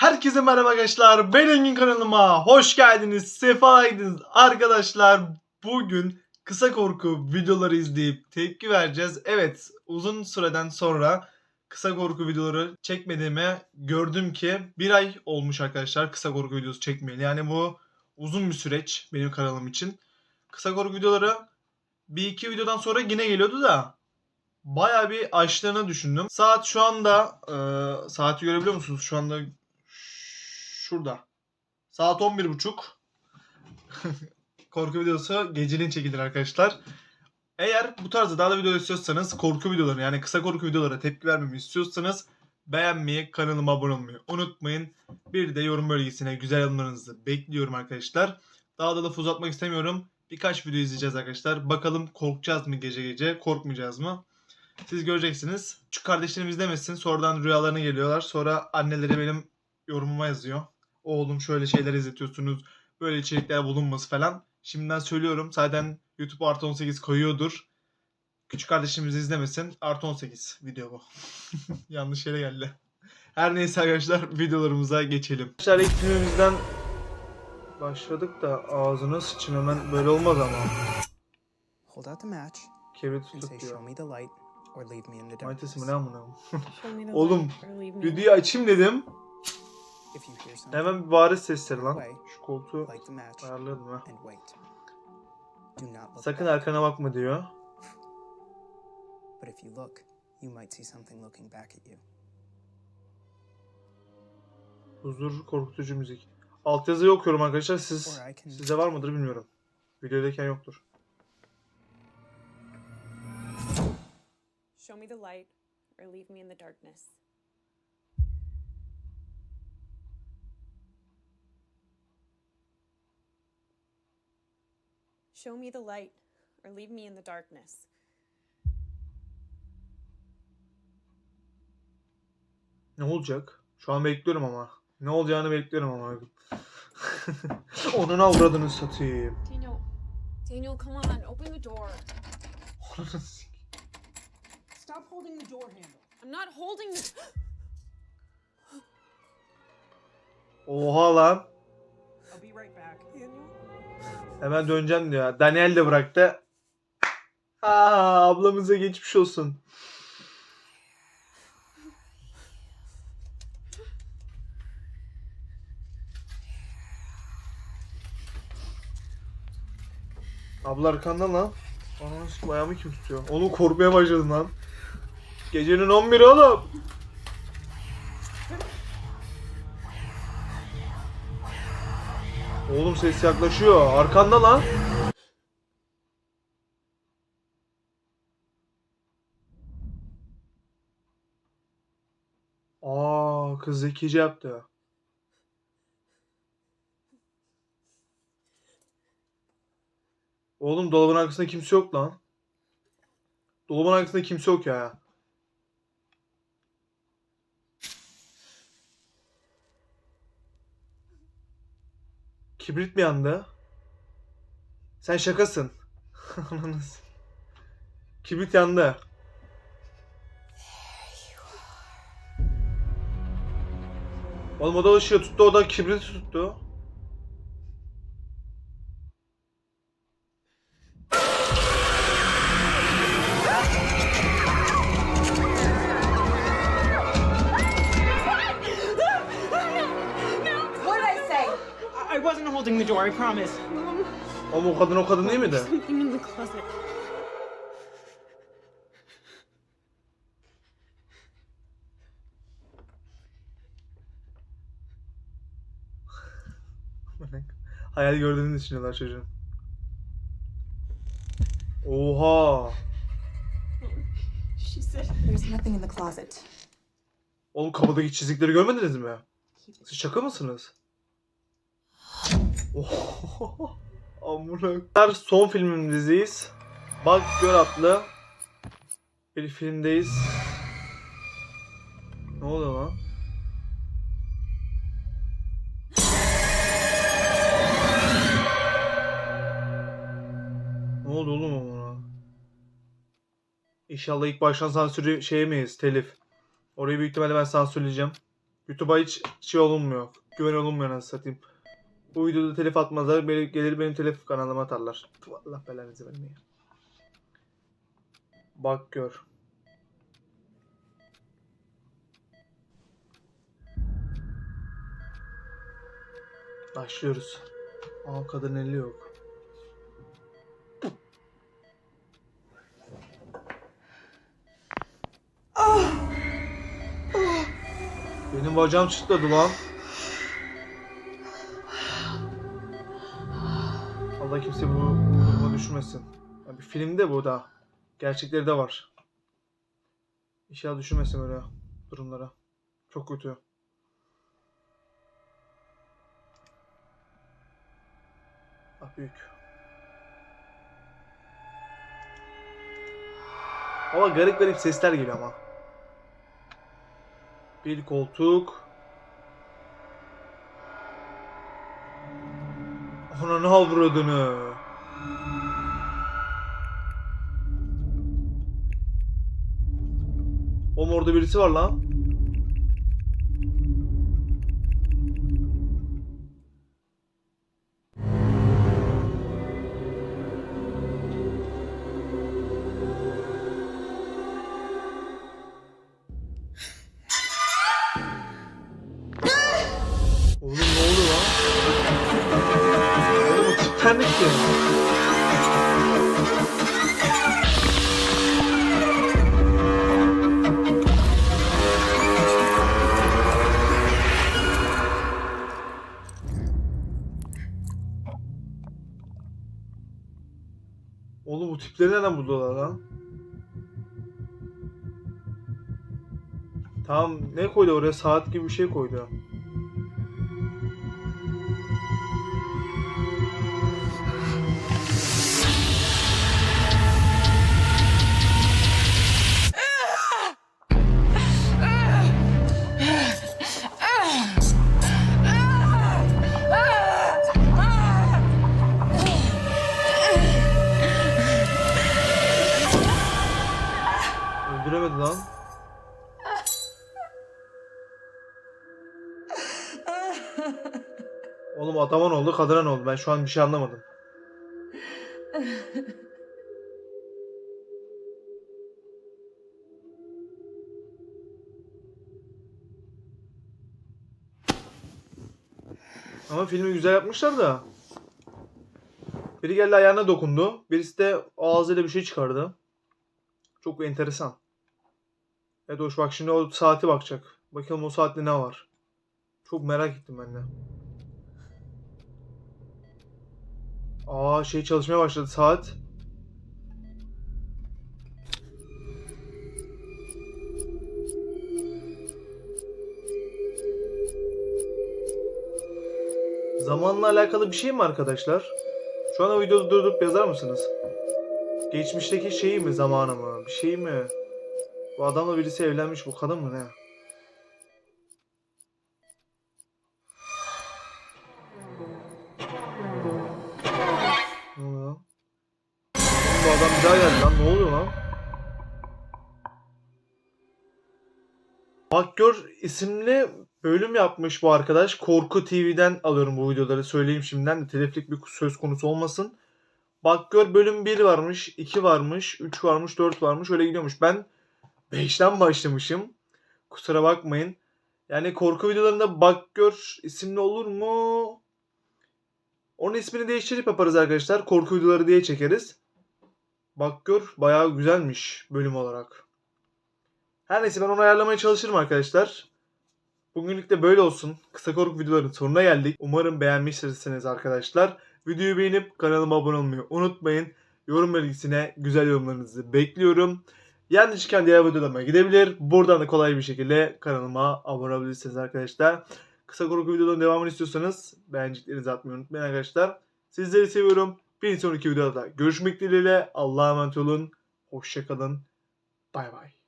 Herkese merhaba arkadaşlar. Ben Engin kanalıma hoş geldiniz. Sefa geldiniz. Arkadaşlar bugün kısa korku videoları izleyip tepki vereceğiz. Evet uzun süreden sonra kısa korku videoları çekmediğime gördüm ki bir ay olmuş arkadaşlar kısa korku videosu çekmeyeli. Yani bu uzun bir süreç benim kanalım için. Kısa korku videoları bir iki videodan sonra yine geliyordu da bayağı bir açtığını düşündüm. Saat şu anda e, saati görebiliyor musunuz? Şu anda şurada. Saat 11.30. korku videosu geceliğin çekilir arkadaşlar. Eğer bu tarzda daha da video istiyorsanız korku videoları yani kısa korku videolara tepki vermemi istiyorsanız beğenmeyi, kanalıma abone olmayı unutmayın. Bir de yorum bölgesine güzel yorumlarınızı bekliyorum arkadaşlar. Daha da laf uzatmak istemiyorum. Birkaç video izleyeceğiz arkadaşlar. Bakalım korkacağız mı gece gece, korkmayacağız mı? Siz göreceksiniz. Küçük kardeşlerim izlemesin. Sonradan rüyalarına geliyorlar. Sonra anneleri benim yorumuma yazıyor. Oğlum şöyle şeyler izletiyorsunuz. Böyle içerikler bulunması falan. Şimdiden söylüyorum. Zaten YouTube artı 18 koyuyordur. Küçük kardeşimiz izlemesin. Artı 18 video bu. Yanlış yere geldi. Her neyse arkadaşlar videolarımıza geçelim. Arkadaşlar ilk filmimizden başladık da ağzına sıçın hemen böyle olmaz ama. Hold out the match Kibrit and say, tut Show diyor. me the light or leave me in the Manitesi darkness. mi ne amına? Show me the Oğlum, Videoyu açayım dedim. Hemen bir bariz sesleri lan. Şu koltuğu light the match ayarladım ha. and wait. Do not look Sakın arkana bakma diyor. but if you look, you might see something looking back at you. Huzur korkutucu müzik. Altyazıyı okuyorum arkadaşlar. Siz sizde var mıdır bilmiyorum. Videodayken yoktur. Show me the light or leave me in the darkness. Show me the light or leave me in the darkness. Ne olacak? Şu an bekliyorum ama. Ne olacağını bekliyorum ama. Onun avradını satayım. Daniel, Daniel, come on, open the door. Stop holding the door handle. I'm not holding the. Oha lan. I'll be right back. Daniel? Hemen döneceğim diyor. Daniel de bıraktı. Aa, ablamıza geçmiş olsun. Abla arkanda lan. Ananı ayağımı kim tutuyor? Onu korkmaya başladım lan. Gecenin 11'i oğlum. Oğlum ses yaklaşıyor. Arkanda lan. Aa, kız zekice yaptı. Oğlum dolabın arkasında kimse yok lan. Dolabın arkasında kimse yok ya. Kibrit mi yandı? Sen şakasın. Kibrit yandı. Oğlum o da ışığı tuttu, o da kibrit tuttu. The door, I promise. Oğlum o kadın o kadın değil miydi? Something in the closet. Hayal gördüğünü düşünüyorlar çocuğun. Oha. She said. There's nothing in the closet. Oğlum kapıdaki çizikleri görmediniz mi? Siz şaka mısınız? Amına. Son filmimizdeyiz. Bak Gör adlı bir filmdeyiz. Ne oluyor lan? Ne oldu oğlum ona? İnşallah ilk baştan sansürü şey yemeyiz telif. Orayı büyük ihtimalle ben sansürleyeceğim. YouTube'a hiç şey olunmuyor. Güven olunmuyor nasıl satayım. Bu videoda telif atmazlar. Beni, gelir benim telif kanalıma atarlar. Allah belanızı vermeye. Bak gör. Başlıyoruz. Aa kadın eli yok. Benim bacağım çıtladı lan. Allah kimse bu duruma düşmesin. Ya bir filmde bu da. Gerçekleri de var. İnşallah düşmesin böyle durumlara. Çok kötü. Ah büyük. Ama garip garip sesler geliyor ama. Bir koltuk. Ona ne avradını? Oğlum orada birisi var lan. Tipleri nereden buldular lan? Tamam ne koydu oraya? Saat gibi bir şey koydu. Oğlum adama ne oldu, kadına ne oldu? Ben şu an bir şey anlamadım. Ama filmi güzel yapmışlar da. Biri geldi ayağına dokundu. Birisi de ağzıyla bir şey çıkardı. Çok enteresan. Evet hoş bak şimdi o saati bakacak. Bakalım o saatte ne var. Çok merak ettim ben de. Aa şey çalışmaya başladı saat. Zamanla alakalı bir şey mi arkadaşlar? Şu an o videoda durdurup yazar mısınız? Geçmişteki şeyi mi zamanı mı? Bir şey mi? Bu adamla birisi evlenmiş bu kadın mı? Ne daha geldi lan ne oluyor lan? Bak gör isimli bölüm yapmış bu arkadaş. Korku TV'den alıyorum bu videoları söyleyeyim şimdiden de teliflik bir söz konusu olmasın. Bak gör bölüm 1 varmış, 2 varmış, 3 varmış, 4 varmış öyle gidiyormuş. Ben 5'ten başlamışım. Kusura bakmayın. Yani korku videolarında Bak Gör isimli olur mu? Onun ismini değiştirip yaparız arkadaşlar. Korku videoları diye çekeriz. Bak Gör bayağı güzelmiş bölüm olarak. Her neyse ben onu ayarlamaya çalışırım arkadaşlar. Bugünlük de böyle olsun. Kısa korku videolarının sonuna geldik. Umarım beğenmişsiniz arkadaşlar. Videoyu beğenip kanalıma abone olmayı unutmayın. Yorum bölgesine güzel yorumlarınızı bekliyorum. Yan çıkan diğer videolarıma gidebilir. Buradan da kolay bir şekilde kanalıma abone olabilirsiniz arkadaşlar. Kısa korku videolarının devamını istiyorsanız beğeniciklerinizi atmayı unutmayın arkadaşlar. Sizleri seviyorum. Bir sonraki videoda görüşmek dileğiyle. Allah'a emanet olun. Hoşçakalın. Bay bay.